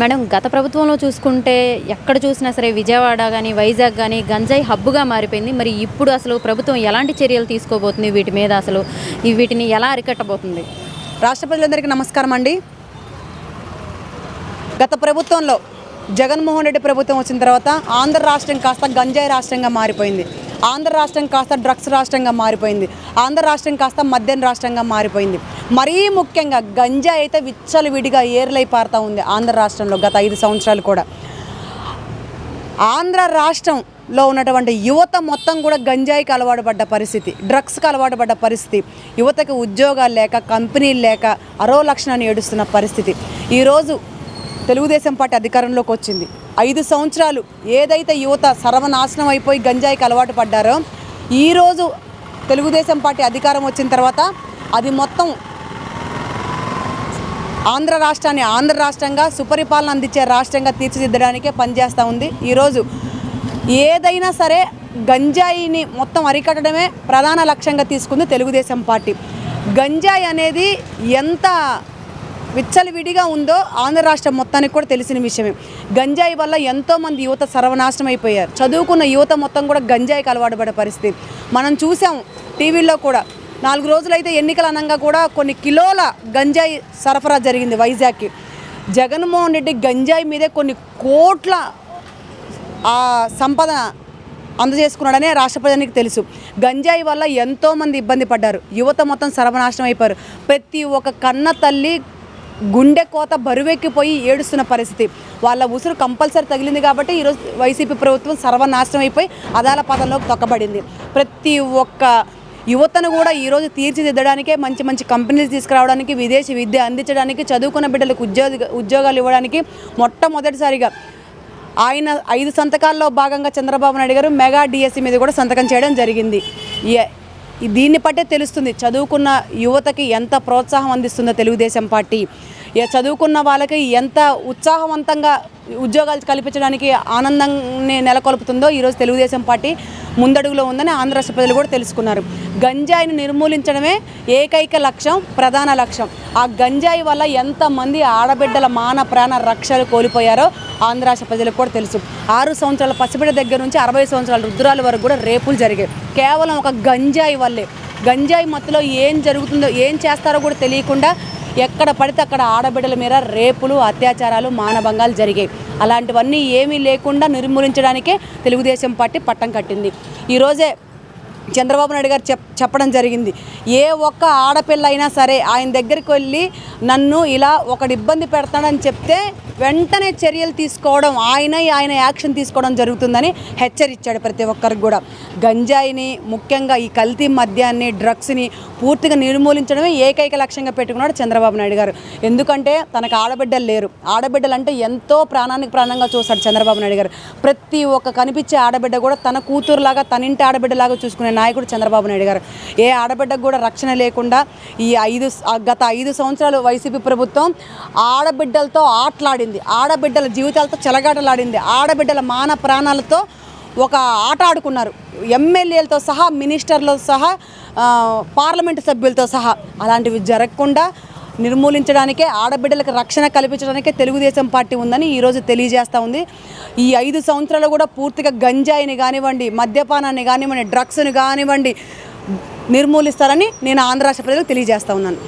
Madam గత ప్రభుత్వంలో చూసుకుంటే ఎక్కడ చూసినా సరే విజయవాడ కానీ వైజాగ్ కానీ గంజాయి హబ్బుగా మారిపోయింది. మరి ఇప్పుడు అసలు ప్రభుత్వం ఎలాంటి చర్యలు తీసుకోబోతుంది? వీటి మీద అసలు వీటిని ఎలా అరికట్టబోతుంది? రాష్ట్ర ప్రజలందరికీ నమస్కారం అండి. గత ప్రభుత్వంలో జగన్మోహన్ రెడ్డి ప్రభుత్వం వచ్చిన తర్వాత ఆంధ్ర రాష్ట్రం కాస్త గంజాయి రాష్ట్రంగా మారిపోయింది. ఆంధ్ర రాష్ట్రం కాస్త డ్రగ్స్ రాష్ట్రంగా మారిపోయింది. ఆంధ్ర రాష్ట్రం కాస్త మద్యం రాష్ట్రంగా మారిపోయింది. మరీ ముఖ్యంగా గంజా అయితే విచ్చలవిడిగా ఏర్లై పారుతూ ఉంది ఆంధ్ర రాష్ట్రంలో గత ఐదు సంవత్సరాలు కూడా. ఆంధ్ర రాష్ట్రంలో ఉన్నటువంటి యువత మొత్తం కూడా గంజాయికి అలవాటు పడ్డ పరిస్థితి డ్రగ్స్కి అలవాటు పడ్డ పరిస్థితి యువతకి ఉద్యోగాలు లేక కంపెనీలు లేక అరో లక్షణాన్ని ఏడుస్తున్న పరిస్థితి. ఈరోజు తెలుగుదేశం పార్టీ అధికారంలోకి వచ్చింది. ఐదు సంవత్సరాలు ఏదైతే యువత సర్వనాశనం అయిపోయి గంజాయికి అలవాటు పడ్డారో ఈరోజు తెలుగుదేశం పార్టీ అధికారం వచ్చిన తర్వాత అది మొత్తం ఆంధ్ర రాష్ట్రాన్ని ఆంధ్ర రాష్ట్రంగా సుపరిపాలన అందించే రాష్ట్రంగా తీర్చిదిద్దడానికే పనిచేస్తూ ఉంది. ఈరోజు ఏదైనా సరే గంజాయిని మొత్తం అరికట్టడమే ప్రధాన లక్ష్యంగా తీసుకుంది తెలుగుదేశం పార్టీ. గంజాయి అనేది ఎంత విచ్చలవిడిగా ఉందో ఆంధ్ర రాష్ట్రం మొత్తానికి కూడా తెలిసిన విషయమే. గంజాయి వల్ల ఎంతోమంది యువత సర్వనాశనం అయిపోయారు. చదువుకున్న యువత మొత్తం కూడా గంజాయికి అలవాటు పడే పరిస్థితి. మనం చూసాం టీవీల్లో కూడా నాలుగు రోజులైతే ఎన్నికల అనంగా కూడా కొన్ని కిలోల గంజాయి సరఫరా జరిగింది వైజాగ్కి. జగన్మోహన్ రెడ్డి గంజాయి మీదే కొన్ని కోట్ల ఆ సంపద అందజేసుకున్నాడనే రాష్ట్ర ప్రజానికి తెలుసు. గంజాయి వల్ల ఎంతోమంది ఇబ్బంది పడ్డారు. యువత మొత్తం సర్వనాశనం అయిపోయారు. ప్రతి ఒక్క కన్న తల్లి గుండె కోత బరువెక్కిపోయి ఏడుస్తున్న పరిస్థితి. వాళ్ళ ఉసురు కంపల్సరీ తగిలింది కాబట్టి ఈరోజు వైసీపీ ప్రభుత్వం సర్వనాశనం అయిపోయి అదాల పదంలోకి తొక్కబడింది. ప్రతి ఒక్క యువతను కూడా ఈరోజు తీర్చిదిద్దడానికే మంచి మంచి కంపెనీలు తీసుకురావడానికి విదేశీ విద్య అందించడానికి చదువుకున్న బిడ్డలకు ఉద్యోగ ఉద్యోగాలు ఇవ్వడానికి మొట్టమొదటిసారిగా ఆయన ఐదు సంతకాల్లో భాగంగా చంద్రబాబు నాయుడు గారు మెగా డిఎస్సి మీద కూడా సంతకం చేయడం జరిగింది. ఏ- దీన్ని బట్టే తెలుస్తుంది చదువుకున్న యువతకి ఎంత ప్రోత్సాహం అందిస్తుందో తెలుగుదేశం పార్టీ. చదువుకున్న వాళ్ళకి ఎంత ఉత్సాహవంతంగా ఉద్యోగాలు కల్పించడానికి ఆనందాన్ని నెలకొల్పుతుందో ఈరోజు తెలుగుదేశం పార్టీ ముందడుగులో ఉందని ఆంధ్ర రాష్ట్ర ప్రజలు కూడా తెలుసుకున్నారు. గంజాయిని నిర్మూలించడమే ఏకైక లక్ష్యం ప్రధాన లక్ష్యం. ఆ గంజాయి వల్ల ఎంతమంది ఆడబిడ్డల మాన ప్రాణ రక్షలు కోల్పోయారో ఆంధ్ర రాష్ట్ర ప్రజలకు కూడా తెలుసు. ఆరు సంవత్సరాల పసిబిడ్డ దగ్గర నుంచి అరవై సంవత్సరాల రుద్రాల వరకు కూడా రేపులు జరిగాయి. కేవలం ఒక గంజాయి వల్లే. గంజాయి మత్తులో ఏం జరుగుతుందో ఏం చేస్తారో కూడా తెలియకుండా ఎక్కడ పడితే అక్కడ ఆడబిడ్డల మీద రేపులు అత్యాచారాలు మానభంగాలు జరిగాయి. అలాంటివన్నీ ఏమీ లేకుండా నిర్మూలించడానికే తెలుగుదేశం పార్టీ పట్టం కట్టింది. ఈరోజే చంద్రబాబు నాయుడు గారు చెప్ చెప్పడం జరిగింది. ఏ ఒక్క ఆడపిల్ల అయినా సరే ఆయన దగ్గరికి వెళ్ళి నన్ను ఇలా ఒకడు ఇబ్బంది పెడతాడని చెప్తే వెంటనే చర్యలు తీసుకోవడం ఆయన ఆయన యాక్షన్ తీసుకోవడం జరుగుతుందని హెచ్చరించాడు ప్రతి ఒక్కరికి కూడా. గంజాయిని ముఖ్యంగా ఈ కల్తీ మద్యాన్ని డ్రగ్స్ని పూర్తిగా నిర్మూలించడమే ఏకైక లక్ష్యంగా పెట్టుకున్నాడు చంద్రబాబు నాయుడు గారు. ఎందుకంటే తనకు ఆడబిడ్డలు లేరు. ఆడబిడ్డలు అంటే ఎంతో ప్రాణానికి ప్రాణంగా చూస్తాడు చంద్రబాబు నాయుడు గారు. ప్రతి ఒక్క కనిపించే ఆడబిడ్డ కూడా తన కూతురులాగా తన ఇంటి ఆడబిడ్డలాగా చూసుకునే నాయకుడు చంద్రబాబు నాయుడు గారు. ఏ ఆడబిడ్డకు కూడా రక్షణ లేకుండా ఈ ఐదు గత ఐదు సంవత్సరాలు వైసీపీ ప్రభుత్వం ఆడబిడ్డలతో ఆటలాడింది. ఆడబిడ్డల జీవితాలతో చెలగాటలాడింది. ఆడబిడ్డల మాన ప్రాణాలతో ఒక ఆట ఆడుకున్నారు. ఎమ్మెల్యేలతో సహా మినిస్టర్లతో సహా పార్లమెంటు సభ్యులతో సహా. అలాంటివి జరగకుండా నిర్మూలించడానికే ఆడబిడ్డలకు రక్షణ కల్పించడానికే తెలుగుదేశం పార్టీ ఉందని ఈరోజు తెలియజేస్తూ ఉంది. ఈ ఐదు సంవత్సరాలు కూడా పూర్తిగా గంజాయిని కానివ్వండి మద్యపానాన్ని కానివ్వండి డ్రగ్స్ని కానివ్వండి నిర్మూలిస్తారని నేను ఆంధ్ర రాష్ట్ర ప్రజలకు తెలియజేస్తా ఉన్నాను.